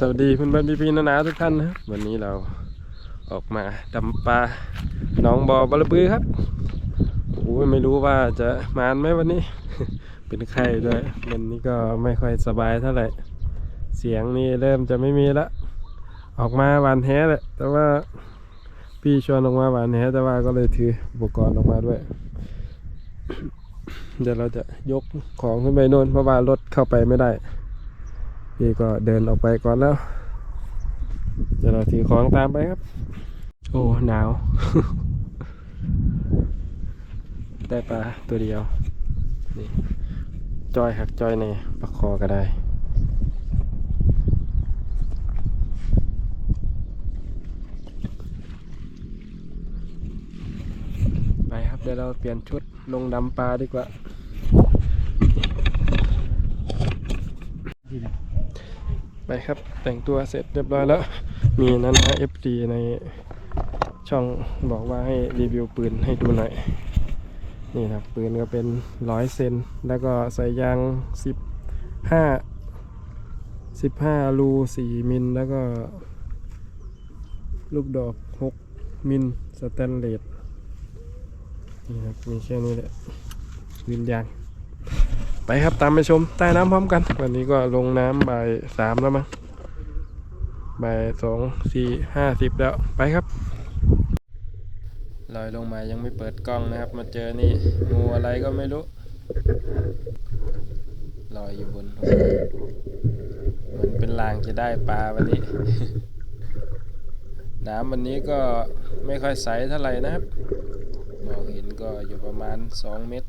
สวัสดีเพื่อนพี่ๆนานาทุกท่านนะวันนี้เราออกมาดำปลาหนองบ่อบะระบือครับโอ้ยไม่รู้ว่าจะมานไหมวันนี้ เป็นไข้ด้วยวันนี้ก็ไม่ค่อยสบายเท่าไหร่เสียงนี่เริ่มจะไม่มีละออกมาหวานแหแหละแต่ว่าพี่ชวนออกมาหวานแหแต่ว่าก็เลยถืออุปกรณ์ออกมาด้วย เดี๋ยวเราจะยกของขึ้นไปโน่นเพราะว่ารถเข้าไปไม่ได้ พี่ก็เดินออกไปก่อนแล้ว เดี๋ยวเราถือของตามไปครับ โอ้หนาว ได้ปลาตัวเดียว นี่จอยหักจอยในปลาคอก็ได้ไปครับเดี๋ยวเราเปลี่ยนชุดลงดำปลาดีกว่า ไปครับ แต่งตัวเสร็จเรียบร้อยแล้ว มีนั้นนะ FD ในช่องบอกว่าให้รีวิวปืนให้ดูหน่อย นี่นะครับ ปืนก็เป็นร้อยเซน แล้วก็ใส่ยางสิบห้าสิบห้ารูสี่มิล แล้วก็ ลูกดอกหกมิล สแตนเลสนี่ครับ มีแค่นี้แหละปืนยาง ไปครับตามไปชมใต้น้ำพร้อมกัน วันนี้ก็ลงน้ำบ่ายสามแล้วมั้งบ่ายสองสี่ห้าสิบแล้วไปครับลอยลงมายังไม่เปิดกล้องนะครับ มาเจอนี่งูอะไรก็ไม่รู้ลอยอยู่บนหัวเหมือนเป็นลางจะได้ปลาวันนี้ น้ำวันนี้ก็ไม่ค่อยใสเท่าไหร่นะครับมองเห็นก็อยู่ประมาณสองเมตร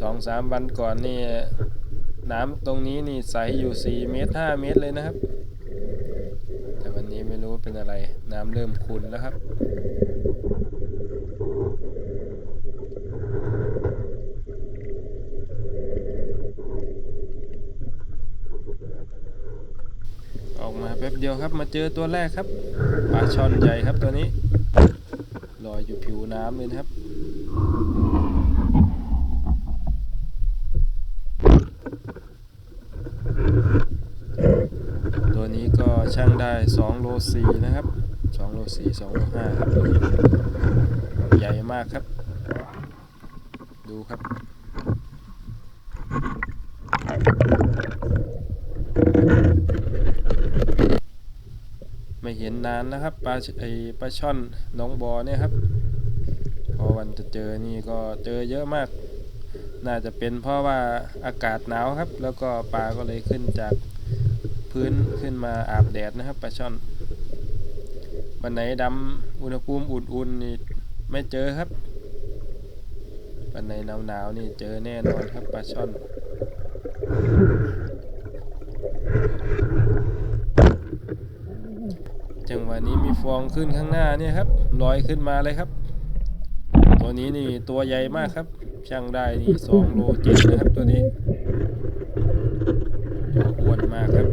สองสามวันก่อนนี่น้ำตรงนี้นี่ใสอยู่สี่เมตรห้าเมตรเลยนะครับ แต่วันนี้ไม่รู้เป็นอะไร น้ำเริ่มขุ่นแล้วครับออกมาแป๊บเดียวครับมาเจอตัวแรกครับปลาช่อนใหญ่ครับตัวนี้ลอยอยู่ผิวน้ำเลยครับ ตัวนี้ ก็ช่างได้2โล4นะครับ2โล4 2โล5ครับใหญ่มากครับ ดูครับไม่เห็นนานนะครับปลาไอปลาช่อนน้องบอเนี่ยครับ พอวันจะเจอนี่ก็เจอเยอะมาก น่าจะเป็นเพราะว่าอากาศหนาวครับ แล้วก็ปลาก็เลยขึ้นจาก พื้นขึ้นมาอาบแดดนะครับปลาช่อนวันไหนดำอุณหภูมิอุ่นๆนี่ไม่เจอครับวันไหนหนาวๆนี่เจอแน่นอนครับปลาช่อนจังหวะนี้มีฟองขึ้นข้างหน้าเนี่ยครับลอยขึ้นมาเลยครับ ตัวนี้นี่ตัวใหญ่มากครับ ช่างได้นี่สองโลเจ็ดนะครับตัวนี้ตัวอ้วนมากครับ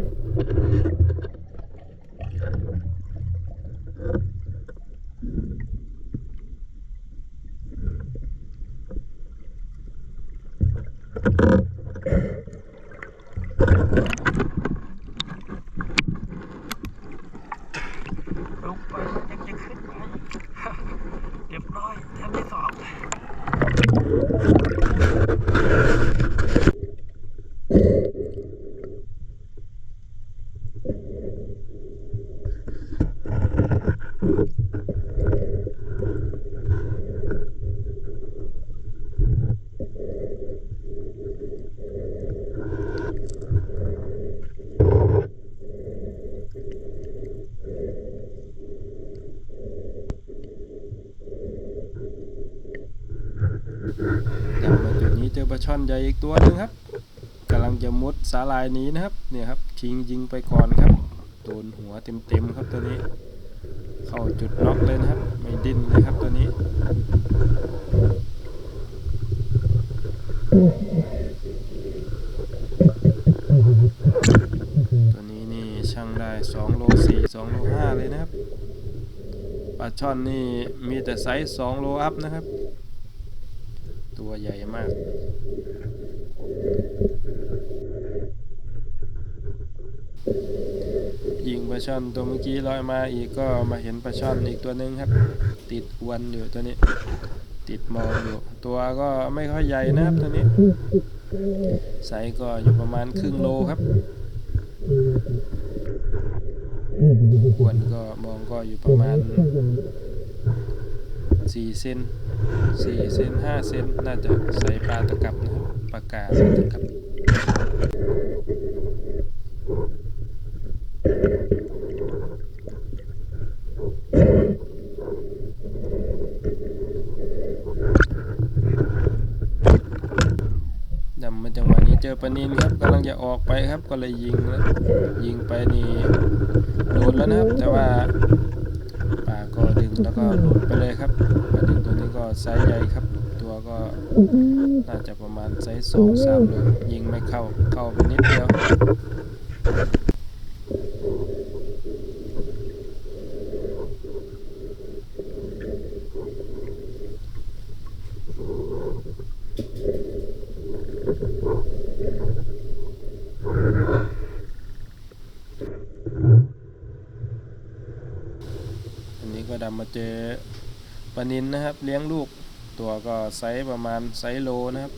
ลงไปมันยังจะขึ้นไหมเรียบร้อยแทนที่สองอย่างมาจุดนี้เจ อปลาช่อนใหญ่อีกตัวหนึ่งครับกำลังจะมุดสาลายหนี้นะครับ เนี่ยครับชิงยิงไปก่อนครับโดนหัวเต็มๆครับตัวนี้ เข้าจุดน็อกเลยนะครับ ไม่ดิ้นเลยครับตัวนี้ตัวนี้นี่ช่างได้2โล4 2โล5เลยนะครับปลาช่อนนี่มีแต่ไซส์2โลอัพนะครับ ตัวใหญ่มาก ลา ช่อนตัวเมื่อกี้ลอยมาอีกก็มาเห็นปลาช่อนอีกตัวหนึงครับ ติดอวนอยู่ตัวนี้ ติดมองอยู่ ตัวก็ไม่ค่อยใหญ่นะครับตัวนี้ไซส์ก็อยู่ประมาณครึ่งโลครับอวนก็มองก็อยู่ประมาณ4เซน4เซน5เซนน่าจะใส่ปลาตะกับนะครับปลากาปลาตะกับ มาจังหวะนี้เจอปนินครับกำลังจะออกไปครับก็เลยยิงแล้วยิงไปนี่โดนแล้วนะครับ แต่ว่าป่าก็ดึงแล้วก็หลุดไปเลยครับปนินตัวนี้ก็ไซส์ใหญ่ครับ ตัวก็น่าจะประมาณไซส์สองสามเลยิงไม่เข้าเข้าไปนิดเดียว อันนี้ก็ดำมาเจอปลานินนะครับ เลี้ยงลูกตัวก็ไซส์ประมาณไซส์โลนะครับ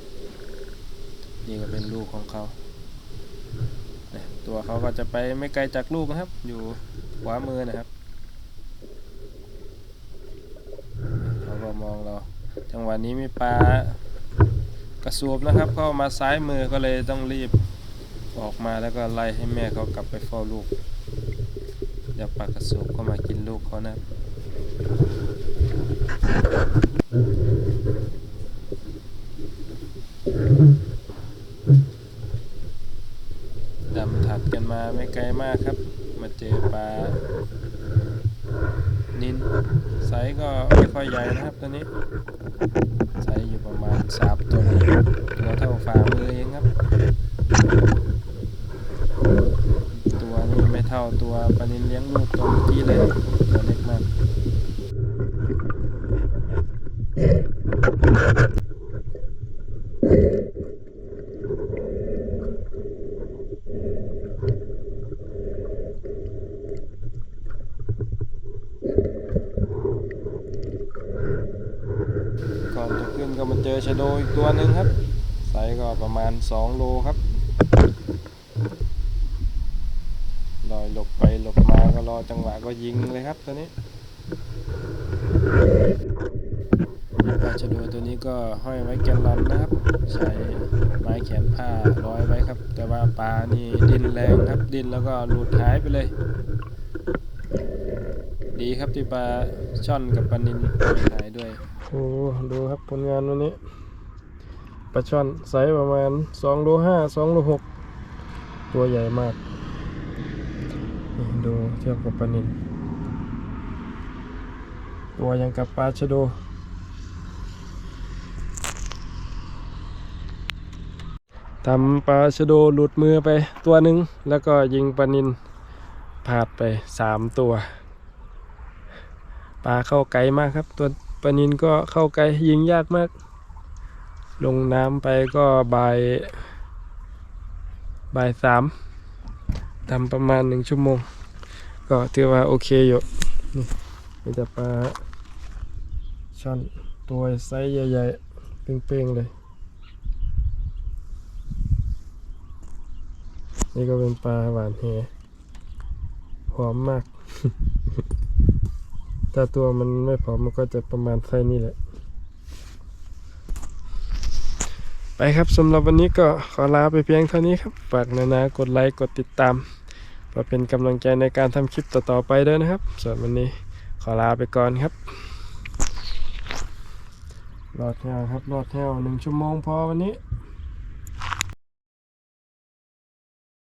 นี่ก็เป็นลูกของเขาตัวเขาก็จะไปไม่ไกลจากลูกนะครับ อยู่ขวามือนะครับเขาก็มองเราจังหวะนี้มีปลากระสูบนะครับเข้ามาซ้ายมือก็เลยต้องรีบออกมาแล้วก็ไล่ให้แม่เขากลับไปเฝ้าลูกเดี๋ยวปลากระสูบก็มากินลูกเขานะครับ ดำถัดกันมาไม่ไกลมากครับ มาเจอปลา นินไซก็ไม่ค่อยใหญ่นะครับตัวนี้ ไซอยู่ประมาณสามตัวนี้ตัวเท่าฝ่ามือเองครับ ตัวนี้ไม่เท่าตัว ปลานินเลี้ยงลูกตัวเมื่อกี้เลยครับตัวเล็กมากก่อนจะขึ้นก็มาเจอชะโดอีกตัวหนึ่งครับไซส์ก็ประมาณ 2 โลครับลอยหลบไปหลบมา ก็รอจังหวะก็ยิงเลยครับตัวนี้ปลาชะโดตัวนี้ก็ห้อยไว้แกนลอนนะครับใช้ไม้แขวนผ้าร้อยไว้ครับ แต่ว่าปลานี่ดินแรงครับดินแล้วก็หลุดหายไปเลย ดีครับที่ปลาช่อนกับปลานินหายด้วยโอ้ดูครับผลงานวันนี้ปลาช่อนไซส์ประมาณ2โล5 2โล6ตัวใหญ่มาก นี่ดูเทียบกับปลานินตัวยังกับปลาชะโดทำปลาชะโดหลุดมือไปตัวหนึ่งแล้วก็ยิงปลานินพลาดไป3ตัว ปลาเข้าไกลมากครับ ตัวปลานินก็เข้าไกลยิงยากมาก ลงน้ำไปก็บ่ายบ่ายสาม ทำประมาณหนึ่งชั่วโมง ก็ถือว่าโอเคอยู่นี่มีแต่ปลาช่อนตัวไซส์ใหญ่ๆ เป้งๆ เลย นี่ก็เป็นปลาหวานแหหอมมาก ถ้าตัวมันไม่ผอมมันก็จะประมาณไซส์นี้แหละ ไปครับสำหรับวันนี้ก็ขอลาไปเพียงเท่านี้ครับ ฝากนานากดไลค์กดติดตามเพื่อเป็นกำลังใจในการทำคลิปต่อๆไปด้วยนะครับส่วนวันนี้ขอลาไปก่อนครับรอดแถวครับรอดแถวหนึ่งชั่วโมงพอวันนี้